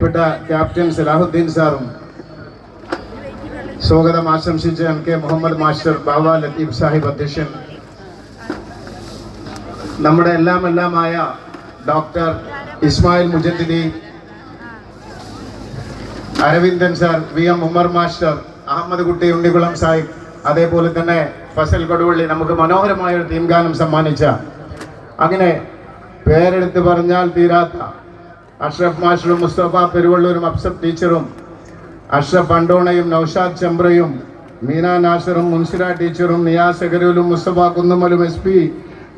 പ്രിയപ്പെട്ട ക്യാപ്റ്റൻ സലാഹുദ്ദീൻ സാറും സ്വാഗതം ആശംസിച്ച് M K Muhammad master Baba Latheef Sahib അധ്യക്ഷൻ. നമ്മുടെ എല്ലാം എല്ലാമായ doctor Ismail Mujaddidi Aravindan sir V M Umar master Ahammad Kutty Unnikulam Sahib അതേപോലെ തന്നെ ഫസൽ കൊടുവള്ളി നമുക്ക് മനോഹരമായ ഒരു തീം ഗാനം സമ്മാനിച്ച. അങ്ങനെ പേരെടുത്ത് പറഞ്ഞാൽ തീരാത്ത അഷ്റഫ് മാഷറും മുസ്തഫ പെരുവള്ളൂരും അഫ്സബ് ടീച്ചറും അഷ്റഫ് അണ്ടോണയും നൌഷാദ് ചമ്പ്രയും മീന നാസറും മുൻസിര ടീച്ചറും നിയാസ് അഗരൂലും മുസ്തഫ കുന്നുമലും എസ് പി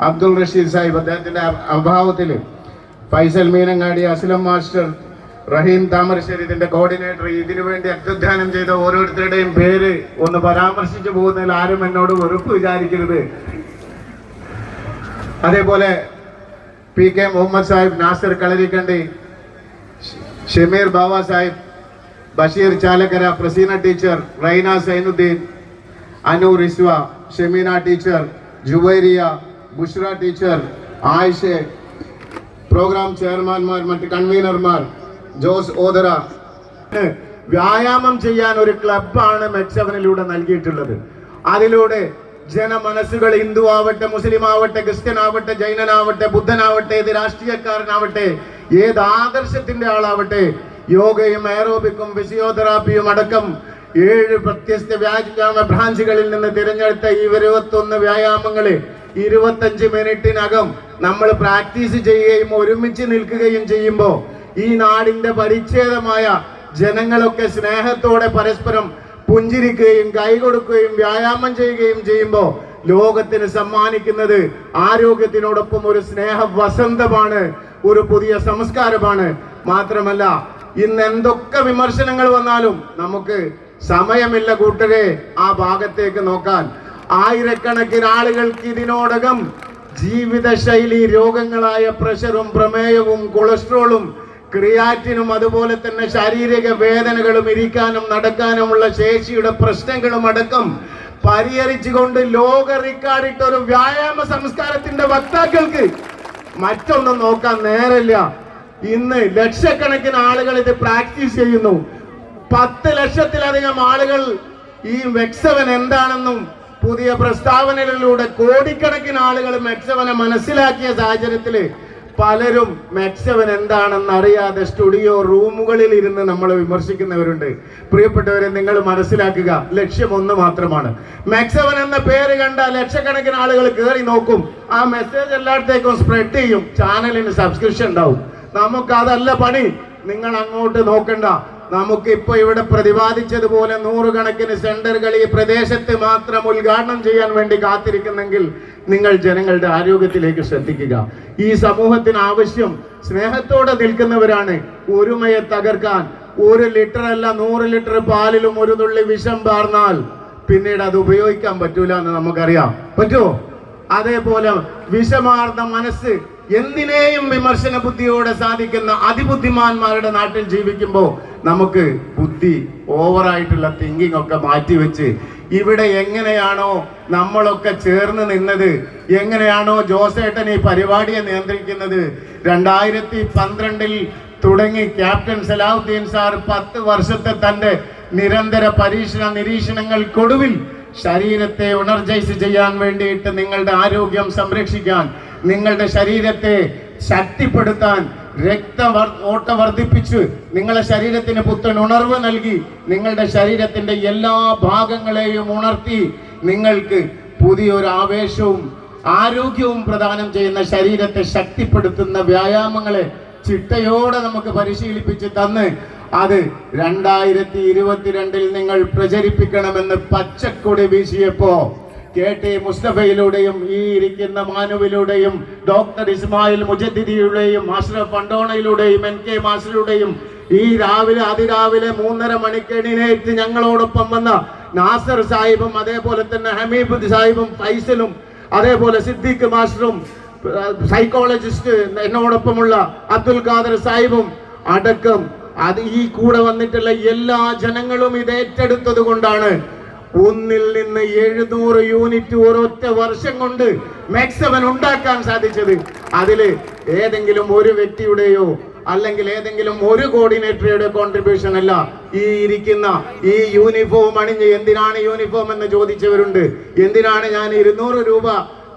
അബ്ദുൾ റഷീദ് സാഹിബ് അദ്ദേഹത്തിന്റെ അഭാവത്തിൽ ഫൈസൽ മീനങ്ങാടി അസ്ലം മാസ്റ്റർ റഹീം താമരശ്ശേരി ഇതിന്റെ കോർഡിനേറ്റർ ഇതിനു വേണ്ടി അത്യുദ്ധാനം ചെയ്ത ഓരോരുത്തരുടെയും പേര് ഒന്ന് പരാമർശിച്ചു പോകുന്നതിൽ ആരും എന്നോട് വെറുപ്പ് വിചാരിക്കരുത്. അതേപോലെ P K Muhammad Sahib Nasar Kalarikkandi Shameer Baba Sahib Basheer Chalakkara Praseena teacher Raina Sainudheen Anu Rizwa Shameena teacher Juvairiya Bushra teacher Ayishe programme ചെയർമാൻമാർ മറ്റ് കൺവീനർമാർ ജോസ് ഓദറ വ്യായാമം ചെയ്യാൻ ഒരു ക്ലബാണ് മെച്ചവനിലൂടെ നൽകിയിട്ടുള്ളത്. അതിലൂടെ ജനമനസ്സുകൾ ഹിന്ദു ആവട്ടെ മുസ്ലിം ആവട്ടെ ക്രിസ്ത്യൻ ആവട്ടെ ജൈനനാവട്ടെ ബുദ്ധനാവട്ടെ ഏത് രാഷ്ട്രീയക്കാരനാവട്ടെ ഏത് ആദർശത്തിന്റെ ആളാവട്ടെ. യോഗയും എയറോബിക്കും ഫിസിയോതെറാപ്പിയും അടക്കം ഏഴ് പ്രത്യസ്ത വ്യായാമ ബ്രാഞ്ചുകളിൽ നിന്ന് തിരഞ്ഞെടുത്ത ഈ ഇരുപത്തൊന്ന് വ്യായാമങ്ങളെ ഇരുപത്തഞ്ച് മിനിറ്റിനകം നമ്മൾ പ്രാക്ടീസ് ചെയ്യുകയും ഒരുമിച്ച് നിൽക്കുകയും ചെയ്യുമ്പോൾ ഈ നാടിന്റെ പരിച്ഛേദമായ ജനങ്ങളൊക്കെ സ്നേഹത്തോടെ പരസ്പരം പുഞ്ചിരിക്കുകയും കൈകൊടുക്കുകയും വ്യായാമം ചെയ്യുകയും ചെയ്യുമ്പോൾ ലോകത്തിന് സമ്മാനിക്കുന്നത് ആരോഗ്യത്തിനോടൊപ്പം ഒരു സ്നേഹ വസന്തമാണ് ഒരു പുതിയ സംസ്കാരമാണ്. മാത്രമല്ല ഇന്ന് എന്തൊക്കെ വിമർശനങ്ങൾ വന്നാലും നമുക്ക് സമയമില്ല കൂട്ടരെ ആ ഭാഗത്തേക്ക് നോക്കാൻ. ആയിരക്കണക്കിന് ആളുകൾക്ക് ഇതിനോടകം ജീവിതശൈലി രോഗങ്ങളായ പ്രഷറും പ്രമേയവും കൊളസ്ട്രോളും ക്രിയാറ്റിനും അതുപോലെ തന്നെ ശാരീരിക വേദനകളും ഇരിക്കാനും നടക്കാനുമുള്ള ശേഷിയുടെ പ്രശ്നങ്ങളും അടക്കം പരിഹരിച്ചുകൊണ്ട് ലോക റിക്കാർഡിട്ട ഒരു വ്യായാമ സംസ്കാരത്തിന്റെ വക്താക്കൾക്ക് മറ്റൊന്നും നോക്കാൻ നേരമില്ല. ഇന്ന് ലക്ഷക്കണക്കിന് ആളുകൾ ഇത് പ്രാക്ടീസ് ചെയ്യുന്നു. പത്ത് ലക്ഷത്തിലധികം ആളുകൾ ഈ മെക്സവൻ എന്താണെന്നും പുതിയ പ്രസ്താവനകളിലൂടെ കോടിക്കണക്കിന് ആളുകൾ മെക്സവനെ മനസ്സിലാക്കിയ സാഹചര്യത്തിൽ പലരും മെക്സവൻ എന്താണെന്ന് അറിയാതെ സ്റ്റുഡിയോ റൂമുകളിൽ ഇരുന്ന് നമ്മൾ വിമർശിക്കുന്നവരുണ്ട്. പ്രിയപ്പെട്ടവരെ നിങ്ങൾ മനസ്സിലാക്കുക ലക്ഷ്യം ഒന്ന് മാത്രമാണ്. മെക്സവൻ എന്ന പേര് കണ്ട ലക്ഷക്കണക്കിന് ആളുകൾ കയറി നോക്കും. ആ മെസ്സേജ് എല്ലായിടത്തേക്കും സ്പ്രെഡ് ചെയ്യും. ചാനലിന് സബ്സ്ക്രിപ്ഷൻ ഉണ്ടാവും. നമുക്ക് അതല്ല പണി. നിങ്ങൾ അങ്ങോട്ട് നോക്കണ്ട. നമുക്ക് ഇപ്പൊ ഇവിടെ പ്രതിപാദിച്ചതുപോലെ നൂറുകണക്കിന് സെന്ററുകൾ ഈ പ്രദേശത്ത് മാത്രം ഉദ്ഘാടനം ചെയ്യാൻ വേണ്ടി കാത്തിരിക്കുന്നെങ്കിൽ നിങ്ങൾ ജനങ്ങളുടെ ആരോഗ്യത്തിലേക്ക് ശ്രദ്ധിക്കുക. ഈ സമൂഹത്തിന് ആവശ്യം സ്നേഹത്തോടെ നിൽക്കുന്നവരാണ് ഒരുമയെ തകർക്കാൻ. ഒരു ലിറ്റർ അല്ല നൂറ് ലിറ്റർ പാലിലും ഒരു തുള്ളി വിഷം പാർന്നാൽ പിന്നീട് അത് ഉപയോഗിക്കാൻ പറ്റൂല എന്ന് നമുക്കറിയാം. പറ്റുമോ അതേപോലെ വിഷമാർന്ന മനസ്സ് എന്തിനേയും വിമർശന ബുദ്ധിയോടെ സാധിക്കുന്ന അതിബുദ്ധിമാന്മാരുടെ നാട്ടിൽ ജീവിക്കുമ്പോൾ നമുക്ക് ബുദ്ധി ഓവറായിട്ടുള്ള തിങ്കിങ് ഒക്കെ മാറ്റിവെച്ച് ഇവിടെ എങ്ങനെയാണോ നമ്മളൊക്കെ ചേർന്ന് നിന്നത് എങ്ങനെയാണോ ജോസേട്ടൻ ഈ പരിപാടിയെ നിയന്ത്രിക്കുന്നത്. രണ്ടായിരത്തി പന്ത്രണ്ടിൽ തുടങ്ങി ക്യാപ്റ്റൻ സലാഹുദ്ദീൻ സാർ പത്ത് വർഷത്തെ തന്റെ നിരന്തര പരീക്ഷണ നിരീക്ഷണങ്ങൾക്കൊടുവിൽ ശരീരത്തെ ഉണർജൈസ് ചെയ്യാൻ വേണ്ടിയിട്ട് നിങ്ങളുടെ ആരോഗ്യം സംരക്ഷിക്കാൻ നിങ്ങളുടെ ശരീരത്തെ ശക്തിപ്പെടുത്താൻ രക്ത ഓട്ട വർദ്ധിപ്പിച്ച് നിങ്ങളുടെ ശരീരത്തിന് പുത്തൻ ഉണർവ് നൽകി നിങ്ങളുടെ ശരീരത്തിന്റെ എല്ലാ ഭാഗങ്ങളെയും ഉണർത്തി നിങ്ങൾക്ക് പുതിയൊരു ആവേശവും ആരോഗ്യവും പ്രദാനം ചെയ്യുന്ന ശരീരത്തെ ശക്തിപ്പെടുത്തുന്ന വ്യായാമങ്ങളെ ചിട്ടയോടെ നമുക്ക് പരിശീലിപ്പിച്ച് തന്ന് അത് രണ്ടായിരത്തി ഇരുപത്തിരണ്ടിൽ നിങ്ങൾ പ്രചരിപ്പിക്കണമെന്ന് പച്ചക്കൊടി വീശിയപ്പോ കെ ടി മുസ്തഫയിലൂടെയും ഈ ഇരിക്കുന്ന മാനുവിലൂടെയും ഡോക്ടർ ഇസ്മായിൽ മുജദ്ദിദിയുടെയും അഷ്റഫ് പണ്ടോണയിലൂടെയും എൻ കെ മാസ്റ്ററുടെയും ഈ രാവിലെ അതിരാവിലെ മൂന്നര മണിക്കെണിനേറ്റ് ഞങ്ങളോടൊപ്പം വന്ന നാസർ സാഹിബും അതേപോലെ തന്നെ ഹമീബ് സാഹിബും ഫൈസലും അതേപോലെ സിദ്ദീഖ് മാസ്റ്ററും സൈക്കോളജിസ്റ്റ് എന്നോടൊപ്പമുള്ള അബ്ദുൽ ഖാദർ സാഹിബും അടക്കം. അത് ഈ കൂടെ വന്നിട്ടുള്ള എല്ലാ ജനങ്ങളും ഇത് ഏറ്റെടുത്തത് കൊണ്ടാണ് ഒന്നിൽ നിന്ന് എഴുന്നൂറ് യൂണിറ്റ് ഒരൊറ്റ വർഷം കൊണ്ട് മെക്സവൻ ഉണ്ടാക്കാൻ സാധിച്ചത്. അതിൽ ഏതെങ്കിലും ഒരു വ്യക്തിയുടെയോ അല്ലെങ്കിൽ ഏതെങ്കിലും ഒരു കോർഡിനേറ്ററുടെ കോൺട്രിബ്യൂഷൻ അല്ല. ഈ ഇരിക്കുന്ന ഈ യൂണിഫോം അണിഞ്ഞ് എന്തിനാണ് യൂണിഫോം എന്ന് ചോദിച്ചവരുണ്ട്. എന്തിനാണ് ഞാൻ ഇരുന്നൂറ് രൂപ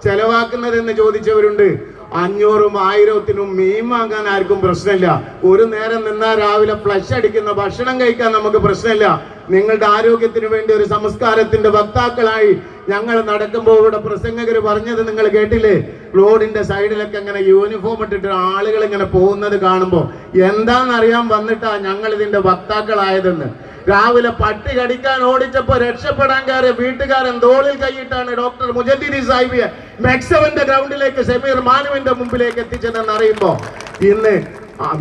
ചെലവാക്കുന്നതെന്ന് ചോദിച്ചവരുണ്ട്. അഞ്ഞൂറും ആയിരത്തിനും മീൻ വാങ്ങാൻ ആർക്കും പ്രശ്നമില്ല. ഒരു നേരം നിന്നാൽ രാവിലെ ഫ്ലഷ് അടിക്കുന്ന ഭക്ഷണം കഴിക്കാൻ നമുക്ക് പ്രശ്നമില്ല. നിങ്ങളുടെ ആരോഗ്യത്തിന് വേണ്ടി ഒരു സംസ്കാരത്തിന്റെ വക്താക്കളായി ഞങ്ങൾ നടക്കുമ്പോൾ ഇവിടെ പ്രസംഗകർ പറഞ്ഞത് നിങ്ങൾ കേട്ടില്ലേ? റോഡിന്റെ സൈഡിലൊക്കെ ഇങ്ങനെ യൂണിഫോം ഇട്ടിട്ട് ആളുകൾ ഇങ്ങനെ പോകുന്നത് കാണുമ്പോൾ എന്താണെന്നറിയാൻ വന്നിട്ടാ ഞങ്ങൾ ഇതിന്റെ വക്താക്കളായതെന്ന്. രാവിലെ പട്ടി കടിക്കാൻ ഓടിച്ചപ്പോ രക്ഷപ്പെടാൻ കയറിയ വീട്ടുകാരൻ തോളിൽ കൈയിട്ടാണ് ഡോക്ടർ മുജദ്ദീനി സാഹിബിയെ മെക്സവന്റെ ഗ്രൗണ്ടിലേക്ക് സെമീർ മാനുവിന്റെ മുമ്പിലേക്ക് എത്തിച്ചതെന്ന് അറിയുമ്പോ ഇന്ന്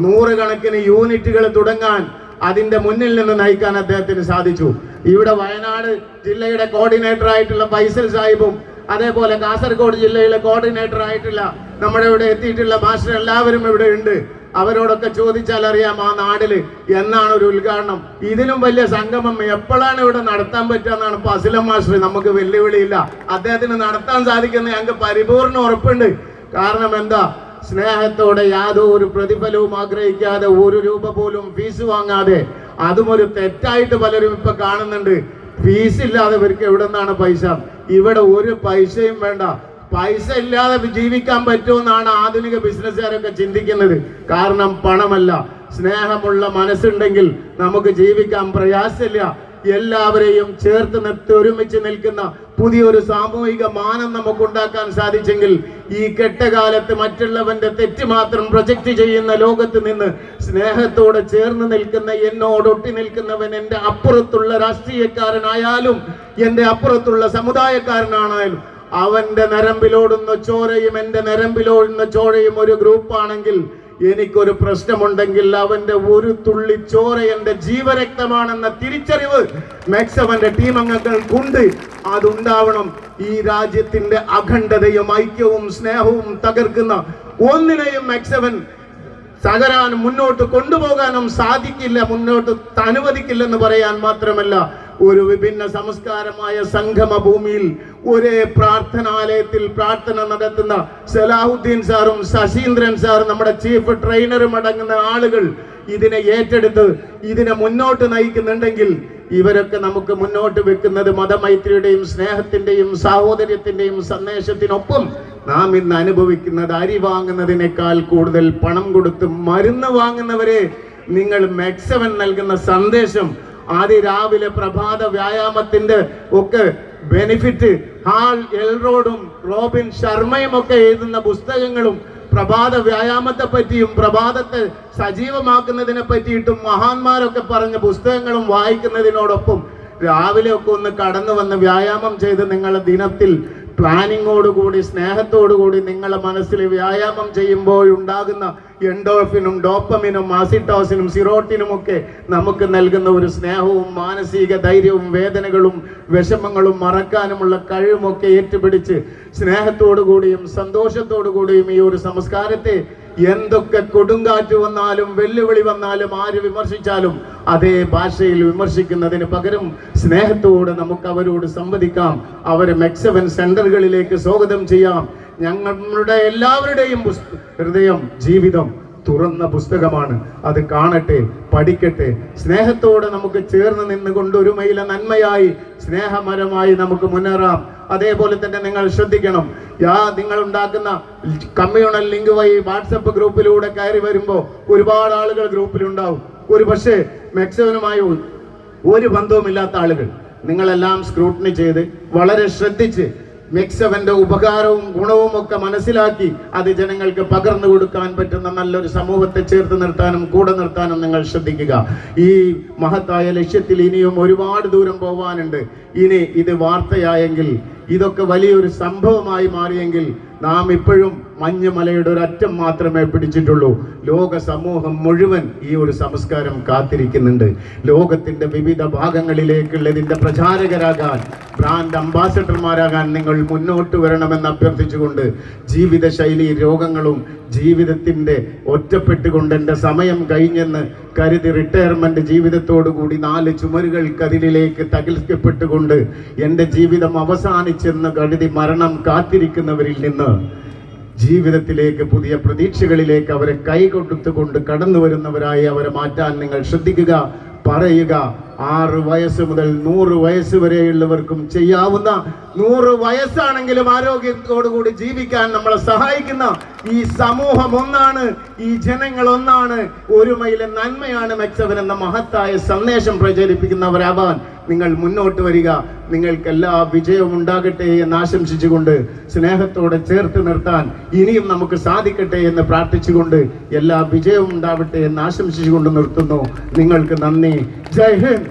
നൂറുകണക്കിന് യൂണിറ്റുകൾ തുടങ്ങാൻ അതിന്റെ മുന്നിൽ നിന്ന് നയിക്കാൻ അദ്ദേഹത്തിന് സാധിച്ചു. ഇവിടെ വയനാട് ജില്ലയുടെ കോർഡിനേറ്റർ ആയിട്ടുള്ള ഫൈസൽ സാഹിബും അതേപോലെ കാസർഗോഡ് ജില്ലയിലെ കോർഡിനേറ്റർ ആയിട്ടുള്ള നമ്മുടെ ഇവിടെ എത്തിയിട്ടുള്ള മാസ്റ്റർ എല്ലാവരും ഇവിടെ ഉണ്ട്. അവരോടൊക്കെ ചോദിച്ചാൽ അറിയാം ആ നാടിൽ എന്നാണ് ഒരു ഉദ്ഘാടനം. ഇതിലും വലിയ സംഗമം എപ്പോഴാണ് ഇവിടെ നടത്താൻ പറ്റുക എന്നാണ് ഇപ്പൊ അസിലം നമുക്ക് വെല്ലുവിളിയില്ല. അദ്ദേഹത്തിന് നടത്താൻ സാധിക്കുന്ന ഞങ്ങൾക്ക് പരിപൂർണ ഉറപ്പുണ്ട്. കാരണം എന്താ? സ്നേഹത്തോടെ യാതൊരു പ്രതിഫലവും ആഗ്രഹിക്കാതെ ഒരു രൂപ പോലും ഫീസ് വാങ്ങാതെ അതും ഒരു തെറ്റായിട്ട് പലരും ഇപ്പൊ കാണുന്നുണ്ട്. ഫീസ് ഇല്ലാതെ ഇവർക്ക് എവിടെ നിന്നാണ് പൈസ? ഇവിടെ ഒരു പൈസയും വേണ്ട. പൈസ ഇല്ലാതെ ജീവിക്കാൻ പറ്റുമെന്നാണ് ആധുനിക ബിസിനസ്സുകാരൊക്കെ ചിന്തിക്കുന്നത്. കാരണം പണമല്ല. സ്നേഹമുള്ള മനസ്സുണ്ടെങ്കിൽ നമുക്ക് ജീവിക്കാൻ പ്രയാസമില്ല. എല്ലാവരെയും ചേർത്ത് നിർത്തി ഒരുമിച്ച് നിൽക്കുന്ന പുതിയൊരു സാമൂഹിക മാനം നമുക്ക് ഉണ്ടാക്കാൻ സാധിച്ചെങ്കിൽ ഈ കെട്ടകാലത്ത് മറ്റുള്ളവന്റെ തെറ്റ് മാത്രം പ്രൊജക്റ്റ് ചെയ്യുന്ന ലോകത്ത് നിന്ന് സ്നേഹത്തോടെ ചേർന്ന് നിൽക്കുന്ന എന്നോട് ഒട്ടി നിൽക്കുന്നവൻ എന്റെ അപ്പുറത്തുള്ള രാഷ്ട്രീയക്കാരനായാലും എന്റെ അപ്പുറത്തുള്ള സമുദായക്കാരനാണായാലും അവന്റെ നരമ്പിലോടുന്ന ചോരയും എന്റെ നരമ്പിലോടുന്ന ചോരയും ഒരു ഗ്രൂപ്പാണെങ്കിൽ എനിക്കൊരു പ്രശ്നമുണ്ടെങ്കിൽ അവന്റെ ഒരു തുള്ളി ചോര എന്റെ ജീവരക്തമാണെന്ന തിരിച്ചറിവ് മാക്സവന്റെ ടീം അംഗങ്ങൾക്കുണ്ട് അതുണ്ടാവണം. ഈ രാജ്യത്തിന്റെ അഖണ്ഡതയും ഐക്യവും സ്നേഹവും തകർക്കുന്ന ഒന്നിനെയും മാക്സവൻ തകരാൻ മുന്നോട്ട് കൊണ്ടുപോകാനും സാധിക്കില്ല മുന്നോട്ട് അനുവദിക്കില്ലെന്ന് പറയാൻ മാത്രമല്ല ഒരു വിഭിന്ന സംസ്കാരമായ സംഗമ ഭൂമിയിൽ ഒരേ പ്രാർത്ഥനാലയത്തിൽ പ്രാർത്ഥന നടത്തുന്ന സലാഹുദ്ദീൻ സാറും ശശീന്ദ്രൻ സാറും നമ്മുടെ ചീഫ് ട്രെയിനറും അടങ്ങുന്ന ആളുകൾ ഇതിനെ ഏറ്റെടുത്ത് ഇതിനെ മുന്നോട്ട് നയിക്കുന്നുണ്ടെങ്കിൽ ഇവരൊക്കെ നമുക്ക് മുന്നോട്ട് വെക്കുന്നത് മതമൈത്രിയുടെയും സ്നേഹത്തിന്റെയും സാഹോദര്യത്തിന്റെയും സന്ദേശത്തിനൊപ്പം നാം ഇന്ന് അനുഭവിക്കുന്നത് അരി വാങ്ങുന്നതിനേക്കാൾ കൂടുതൽ പണം കൊടുത്ത് മരുന്ന് വാങ്ങുന്നവരെ നിങ്ങൾ മെക്സവൻ നൽകുന്ന സന്ദേശം ആദ്യ രാവിലെ പ്രഭാത വ്യായാമത്തിന്റെ ഒക്കെ ബെനിഫിറ്റ് ഹാൾ എൽറോഡും റോബിൻ ശർമ്മയും ഒക്കെ എഴുതുന്ന പുസ്തകങ്ങളും പ്രഭാത വ്യായാമത്തെ പറ്റിയും പ്രഭാതത്തെ സജീവമാക്കുന്നതിനെ പറ്റിയിട്ടും മഹാന്മാരൊക്കെ പറഞ്ഞ പുസ്തകങ്ങളും വായിക്കുന്നതിനോടൊപ്പം രാവിലെ ഒക്കെ ഒന്ന് കടന്നു വന്ന് വ്യായാമം ചെയ്ത് നിങ്ങളുടെ ദിനത്തിൽ പ്ലാനിങ്ങോടുകൂടി സ്നേഹത്തോടുകൂടി നിങ്ങളെ മനസ്സിൽ വ്യായാമം ചെയ്യുമ്പോൾ ഉണ്ടാകുന്ന എൻഡോഫിനും ഡോപ്പമിനും ആസിറ്റോസിനും സിറോട്ടിനും ഒക്കെ നമുക്ക് നൽകുന്ന ഒരു സ്നേഹവും മാനസിക ധൈര്യവും വേദനകളും വിഷമങ്ങളും മറക്കാനുമുള്ള കഴിവുമൊക്കെ ഏറ്റുപിടിച്ച് സ്നേഹത്തോടുകൂടിയും സന്തോഷത്തോടുകൂടിയും ഈ ഒരു സംസ്കാരത്തെ എന്തൊക്കെ കൊടുങ്കാറ്റ് വന്നാലും വെല്ലുവിളി വന്നാലും ആര് വിമർശിച്ചാലും അതേ ഭാഷയിൽ വിമർശിക്കുന്നതിന് പകരം സ്നേഹത്തോടെ നമുക്ക് അവരോട് സംവദിക്കാം. അവരെ മെക്സവൻ സെന്ററുകളിലേക്ക് സ്വാഗതം ചെയ്യാം. ഞങ്ങളുടെ എല്ലാവരുടെയും ഹൃദയം ജീവിതം തുറന്ന പുസ്തകമാണ്. അത് കാണട്ടെ പഠിക്കട്ടെ. സ്നേഹത്തോടെ നമുക്ക് ചേർന്ന് നിന്നുകൊണ്ട് ഒരു മൈല നന്മയായി സ്നേഹമരമായി നമുക്ക് മുന്നേറാം. അതേപോലെ തന്നെ നിങ്ങൾ ശ്രദ്ധിക്കണം. യാ നിങ്ങൾ ഉണ്ടാക്കുന്ന കമ്മ്യൂണൽ ലിങ്ക് വഴി വാട്സപ്പ് ഗ്രൂപ്പിലൂടെ കയറി വരുമ്പോൾ ഒരുപാട് ആളുകൾ ഗ്രൂപ്പിലുണ്ടാവും. ഒരു പക്ഷേ മെക്സവനുമായി ഒരു ബന്ധവുമില്ലാത്ത ആളുകൾ. നിങ്ങളെല്ലാം സ്ക്രൂട്ടിനി ചെയ്ത് വളരെ ശ്രദ്ധിച്ച് മിക്സവന്റെ ഉപകാരവും ഗുണവും ഒക്കെ മനസ്സിലാക്കി അത് ജനങ്ങൾക്ക് പകർന്നു കൊടുക്കാൻ പറ്റുന്ന നല്ലൊരു സമൂഹത്തെ ചേർത്ത് നിർത്താനും കൂടെ നിർത്താനും നിങ്ങൾ ശ്രദ്ധിക്കുക. ഈ മഹത്തായ ലക്ഷ്യത്തിൽ ഇനിയും ഒരുപാട് ദൂരം പോവാനുണ്ട്. ഇനി ഇത് വാർത്തയായെങ്കിൽ ഇതൊക്കെ വലിയൊരു സംഭവമായി മാറിയെങ്കിൽ നാം ഇപ്പോഴും മഞ്ഞുമലയുടെ ഒരു അറ്റം മാത്രമേ പിടിച്ചിട്ടുള്ളൂ. ലോക സമൂഹം മുഴുവൻ ഈ ഒരു സംസ്കാരം കാത്തിരിക്കുന്നുണ്ട്. ലോകത്തിന്റെ വിവിധ ഭാഗങ്ങളിലേക്കുള്ള ഇതിന്റെ പ്രചാരകരാകാൻ ബ്രാൻഡ് അംബാസഡർമാരാകാൻ നിങ്ങൾ മുന്നോട്ട് വരണമെന്ന് അഭ്യർത്ഥിച്ചുകൊണ്ട് ജീവിതശൈലി രോഗങ്ങളും ജീവിതത്തിന്റെ ഒറ്റപ്പെട്ടുകൊണ്ട് എന്റെ സമയം കഴിഞ്ഞെന്ന് കരുതി റിട്ടയർമെന്റ് ജീവിതത്തോടുകൂടി നാല് നാല് ചുമരുകൾക്കതിലേക്ക് തകൽക്കപ്പെട്ടുകൊണ്ട് എന്റെ ജീവിതം അവസാനിച്ചെന്ന് കരുതി മരണം കാത്തിരിക്കുന്നവരിൽ നിന്ന് ജീവിതത്തിലേക്ക് പുതിയ പ്രതീക്ഷകളിലേക്ക് അവരെ കൈകൊടുത്തുകൊണ്ട് കടന്നു വരുന്നവരായി അവരെ മാറ്റാൻ നിങ്ങൾ ശ്രദ്ധിക്കുക. പറയുക ആറ് വയസ്സ് മുതൽ നൂറ് വയസ്സ് വരെയുള്ളവർക്കും ചെയ്യാവുന്ന നൂറ് വയസ്സാണെങ്കിലും ആരോഗ്യത്തോടുകൂടി ജീവിക്കാൻ നമ്മളെ സഹായിക്കുന്ന ഈ സമൂഹം ഒന്നാണ് ഈ ജനങ്ങൾ ഒന്നാണ്. ഒരുമയിലെ നന്മയാണ് മെച്ചവൻ എന്ന മഹത്തായ സന്ദേശം പ്രചരിപ്പിക്കുന്നവരാവാൻ നിങ്ങൾ മുന്നോട്ട് വരിക. നിങ്ങൾക്ക് എല്ലാ വിജയവും ഉണ്ടാകട്ടെ എന്ന് ആശംസിച്ചുകൊണ്ട് സ്നേഹത്തോടെ ചേർത്ത് നിർത്താൻ ഇനിയും നമുക്ക് സാധിക്കട്ടെ എന്ന് പ്രാർത്ഥിച്ചുകൊണ്ട് എല്ലാ വിജയവും ഉണ്ടാവട്ടെ എന്ന് ആശംസിച്ചുകൊണ്ട് നിർത്തുന്നു. നിങ്ങൾക്ക് നന്ദി. ജയ് ഹിന്ദ്.